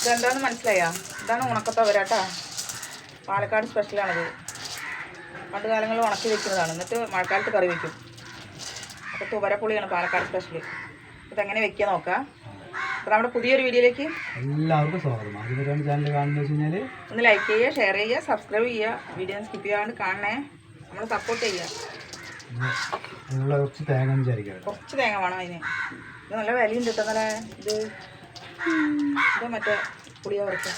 ഇതെന്താന്ന് മനസ്സിലായോ? ഇതാണ് ഉണക്കത്തവരാട്ടാ പാലക്കാട് സ്പെഷ്യലാണത്. പണ്ട് കാലങ്ങളിൽ ഉണക്കി വെക്കുന്നതാണ്. എന്നിട്ട് മഴക്കാലത്ത് കറി വെക്കും. അപ്പോൾ തുവരപ്പുളിയാണ് പാലക്കാട് സ്പെഷ്യൽ ഇതെങ്ങനെ വെക്കുക നോക്കാം? അപ്പോൾ നമ്മുടെ പുതിയൊരു വീഡിയോയിലേക്ക് എല്ലാവർക്കും സ്വാഗതം. ആദ്യമായിട്ടാണ് ചാനൽ കാണുന്നത് വെച്ച് കഴിഞ്ഞാൽ ഒന്ന് ലൈക്ക് ചെയ്യുക ഷെയർ ചെയ്യുക സബ്സ്ക്രൈബ് ചെയ്യുക. വീഡിയോ സ്കിപ്പ് ചെയ്യാണ്ട് കാണണേ. നമ്മൾ സപ്പോർട്ട് ചെയ്യുക. കുറച്ച് തേങ്ങ കുറച്ച് തേങ്ങ വേണം അതിന്. ഇത് നല്ല വിലയുണ്ട് കേട്ടോ നല്ല ഇത്. ഇത് മറ്റേ പുളിയ വറുത്ത്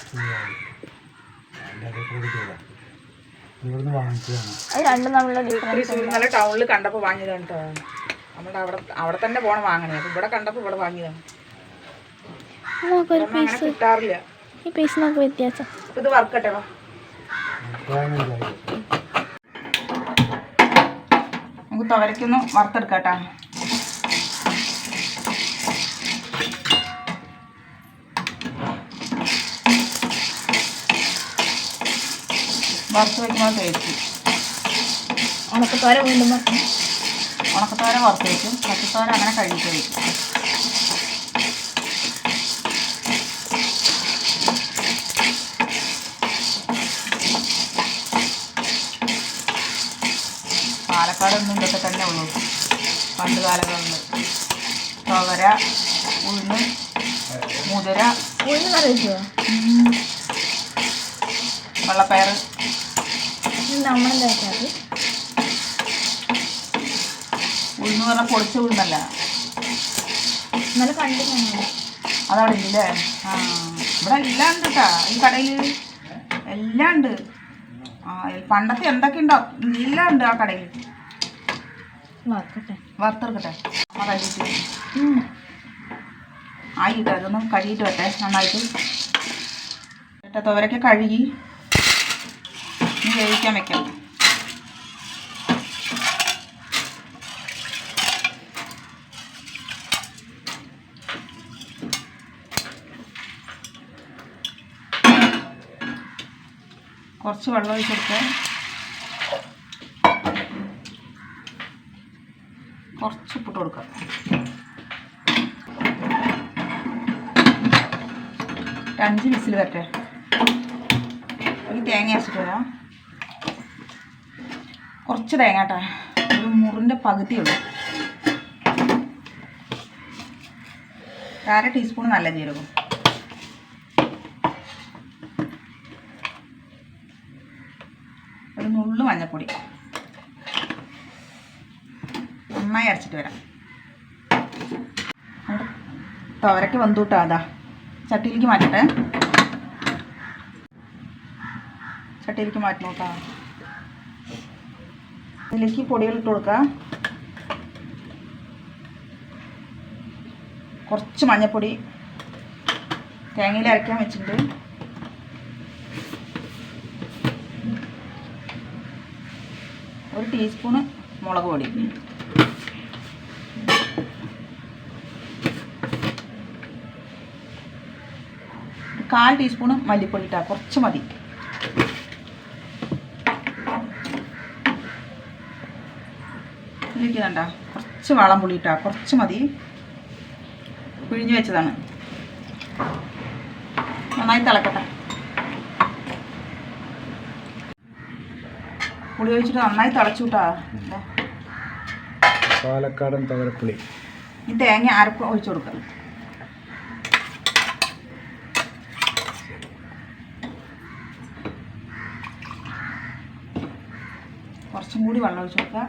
നല്ല ടൗണിൽ കണ്ടപ്പോൾ വാങ്ങിയതാണ് കേട്ടോ നമ്മുടെ അവിടെ അവിടെ തന്നെ പോണം വാങ്ങണേ. അപ്പോൾ ഇവിടെ കണ്ടപ്പോൾ ഇവിടെ വാങ്ങിയതാണ്. അങ്ങനെ കിട്ടാറില്ല. ഈ പീസ് നമുക്ക് വ്യത്യാസം. ഇത് വറുക്കട്ടെ വാ. നമുക്ക് തുവരയ്ക്കൊന്ന് വറുത്തെടുക്കാം കേട്ടോ വറുത്ത് വയ്ക്കുമ്പോൾ ടേസ്റ്റ് ഉണക്കത്തോര വീണ്ടും വറുക്കും ഉണക്കത്തോര വറുത്ത് വയ്ക്കും പച്ചത്തോര അങ്ങനെ കഴിച്ചു വയ്ക്കും പാലക്കാടൊന്നും ഇതൊക്കെ തന്നെ ഉള്ളൂ. പണ്ട് കാലങ്ങളിൽ തുവര ഉഴുന്ന് മുതിര. ഉഴുന്ന് കറി വെള്ളപ്പയർ നമ്മളെന്താ വെക്കാറ് ഉഴുന്ന് പറഞ്ഞാൽ പൊടിച്ച ഉഴുന്നല്ല. ഇന്നലെ കണ്ടു ഞങ്ങൾ അതവിടെ ഇല്ലേ? ആ ഇവിടെ എല്ലാം ഉണ്ട് കേട്ടാ ഈ കടയിൽ എല്ലാം ഉണ്ട്. ആ പണ്ടത്തെ എന്തൊക്കെ ഉണ്ടോ? എല്ലാം ഉണ്ട് ആ കടയിൽ വറുത്തെടുക്കട്ടെ. അമ്മ കഴുകിയിട്ട്. ആയിട്ട് അതൊന്ന് കഴുകിയിട്ട് വട്ടെ നന്നായിട്ട്. കേട്ടോ തോരൊക്കെ കഴുകി. വേവിക്കാൻ വെക്കാം കുറച്ച് വെള്ളം ഒഴിച്ചെടുത്ത് കുറച്ച് ഉപ്പിട്ട് കൊടുക്കുക ഒരു അഞ്ച് വിസിൽ വരട്ടെ. ഒരു തേങ്ങ അരച്ചിട്ട് വരാം. കുറച്ച് തേങ്ങ കേട്ടോ ഒരു മുറിന്റെ പകുതിയുള്ളൂ അര ടീസ്പൂൺ നല്ല ജീരകം. ഒരു നുള്ളു മഞ്ഞൾപ്പൊടി. നന്നായി അരച്ചിട്ട് വരാം. അവിടെ തുവരയ്ക്ക് വന്നൂട്ടോ അതാ. ചട്ടിയിലേക്ക് മാറ്റട്ടെ. ചട്ടിയിലേക്ക് മാറ്റി നോക്കാം ഇതിലേക്ക് പൊടികൾ ഇട്ട് കുറച്ച് മഞ്ഞൾപ്പൊടി തേങ്ങയിൽ അരയ്ക്കാൻ വെച്ചിട്ടുണ്ട്. ഒരു ടീസ്പൂണ് മുളക് പൊടി. കാൽ ടീസ്പൂണ് മല്ലിപ്പൊടി ഇട്ടാ കുറച്ച് മതി. ഇതിലേക്ക് കുറച്ച് വളം പുളിയിട്ടാ കുറച്ച് മതി. പിഴിഞ്ഞു വെച്ചതാണ്. നന്നായി തിളക്കട്ടെ. പുളി ഒഴിച്ചിട്ട് നന്നായി തിളച്ചുട്ടാ. പാലക്കാടൻ തവരപ്പുളി ഈ തേങ്ങ അരപ്പ് ഒഴിച്ചു കൊടുക്കുക കുറച്ചും കൂടി വെള്ളം ഒഴിച്ചു കൊടുക്കുക.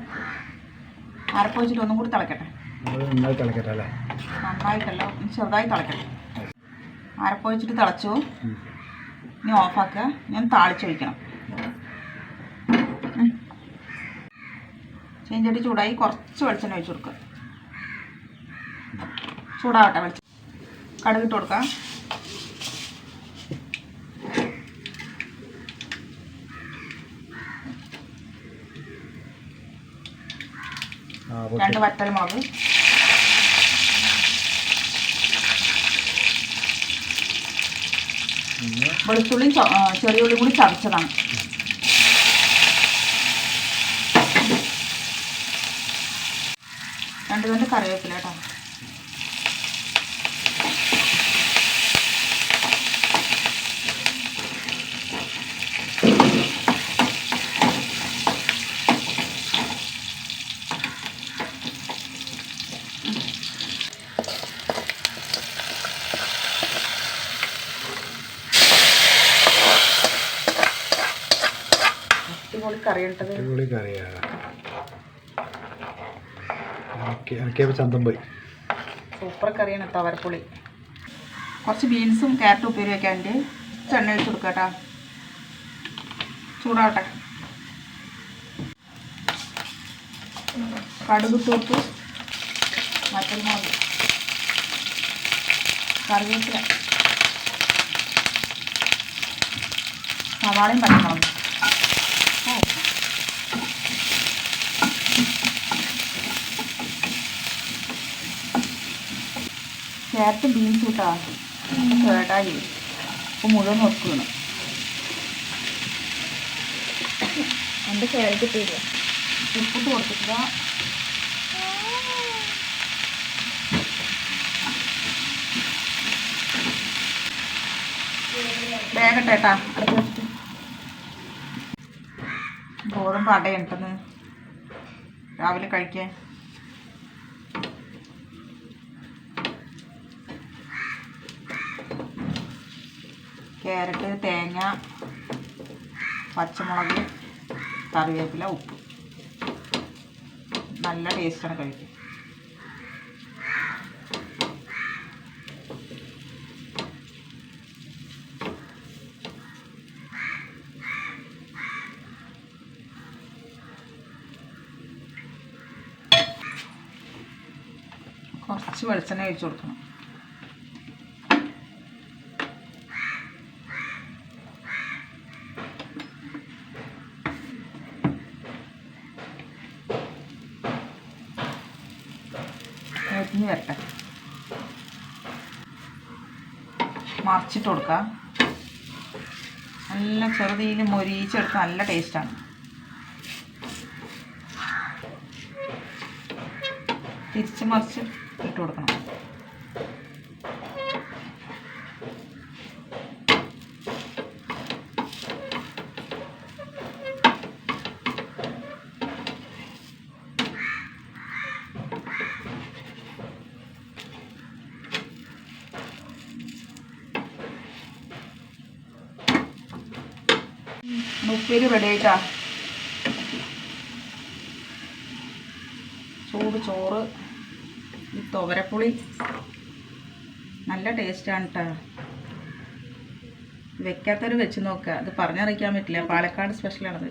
അരപ്പ് ഒന്നും കൂടി തിളക്കട്ടെ. നന്നായി തിളക്കട്ടെ അല്ലേ? നന്നായിട്ടല്ല. ചെറുതായി തിളക്കട്ടെ. അരപ്പ് തിളച്ചു. ഇനി ഓഫാക്കുക ഞാൻ താളിച്ചൊഴിക്കണം ചീഞ്ചട്ടി ചൂടായി. കുറച്ച് വെളിച്ചെണ്ണ ഒഴിച്ചു കൊടുക്കുക. ചൂടാവട്ടെ വെളിച്ചെണ്ണ. കടുകിട്ട് കൊടുക്കാം. രണ്ട് വറ്റൽ മുളക് പിന്നെ വെളുത്തുള്ളിയും ചെറിയ ഉള്ളി കൂടി ചതച്ചതാണ്. രണ്ട് രണ്ട് കറിവേപ്പില കേട്ടോ അടിപൊളി കറി ഇട്ടത് അടിപൊളി കറിയാ. എനിക്ക് എനിക്കപ്പോൾ ചന്തം പോയി. സൂപ്പർ കറിയാണ് തവരപ്പുളി കുറച്ച് ബീൻസും ക്യാരറ്റും ഉപ്പേരി വെക്കാനുണ്ട്. ചെണ്ണ ഒഴിച്ച് കൊടുക്കുക കേട്ടോ ചൂടാവട്ടെ. കടുക് തോപ്പ് കൊടുത്തു മറ്റൽമുളക് കറിവേപ്പില. സവാളയും പച്ചമുളകും. ക്യാരറ്റും ബീൻസും ഇട്ടാ കേടായി അപ്പോൾ മുഴുവൻ നോക്കണം എന്റെ ഫേവറേറ്റ് പേര് ഉപ്പിട്ട് വേഗട്ടെ അടുത്ത് വെച്ചിട്ട് ഗോതമ്പ് അടയുണ്ടെന്ന് രാവിലെ കഴിക്കാൻ. ക്യാരറ്റ് തേങ്ങ പച്ചമുളക് കറിവേപ്പില ഉപ്പ്. നല്ല ടേസ്റ്റാണ് കഴിക്കും കുറച്ച് വെളിച്ചെണ്ണ ഒഴിച്ച് കൊടുക്കണം. അരിഞ്ഞ് വരട്ടെ. മറിച്ചിട്ട് കൊടുക്കുക നല്ല ചെറുതീയിൽ മൊരീച്ചെടുത്ത് നല്ല ടേസ്റ്റാണ് തിരിച്ച് മറിച്ച് ഇട്ട് കൊടുക്കണം. ഉപ്പേരി റെഡി ആയിട്ടാ. ചൂട് ചോറ് ഈ തുവരപ്പുളി നല്ല ടേസ്റ്റാണ് കേട്ടോ വെക്കാത്തവർ വെച്ച് നോക്കുക അത് പറഞ്ഞറിയിക്കാൻ പറ്റില്ല. പാലക്കാട് സ്പെഷ്യലാണത്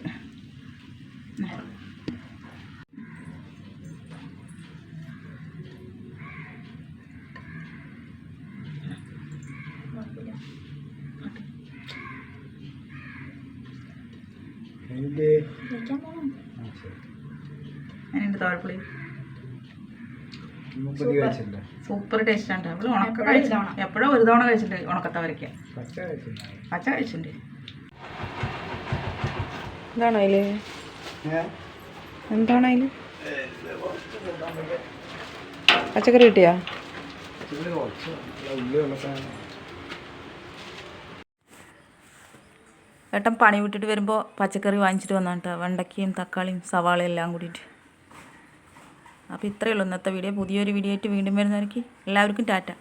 എനിക്ക് കഴിക്കാൻ പോകണം ആ ശരി അതിനുണ്ട് കഴിച്ചില്ലേ സൂപ്പർ. ടേസ്റ്റാണ് അവൾ ഉണക്ക എപ്പോഴും കഴിച്ചു ഒരു തവണ. എപ്പോഴും ഒരു തവണ കഴിച്ചിട്ടുണ്ട് ഉണക്കത്തവരയ്ക്ക പച്ച കഴിച്ചിട്ടുണ്ട്. എന്താണ് അതിൽ? എന്താണ് അതിൽ? പച്ചക്കറി കിട്ടിയാ? ഉള്ളി ഏട്ടൻ പണി വിട്ടിട്ട് വരുമ്പോൾ പച്ചക്കറി വാങ്ങിച്ചിട്ട് വന്നാണ് കേട്ടോ വെണ്ടയ്ക്കയും തക്കാളിയും സവാളയും എല്ലാം കൂടിയിട്ട്. അപ്പോൾ ഇത്രയേ ഉള്ളൂ ഇന്നത്തെ വീഡിയോ. പുതിയൊരു വീഡിയോ ആയിട്ട് വീണ്ടും വരുന്നവർക്ക് എല്ലാവർക്കും ടാറ്റ.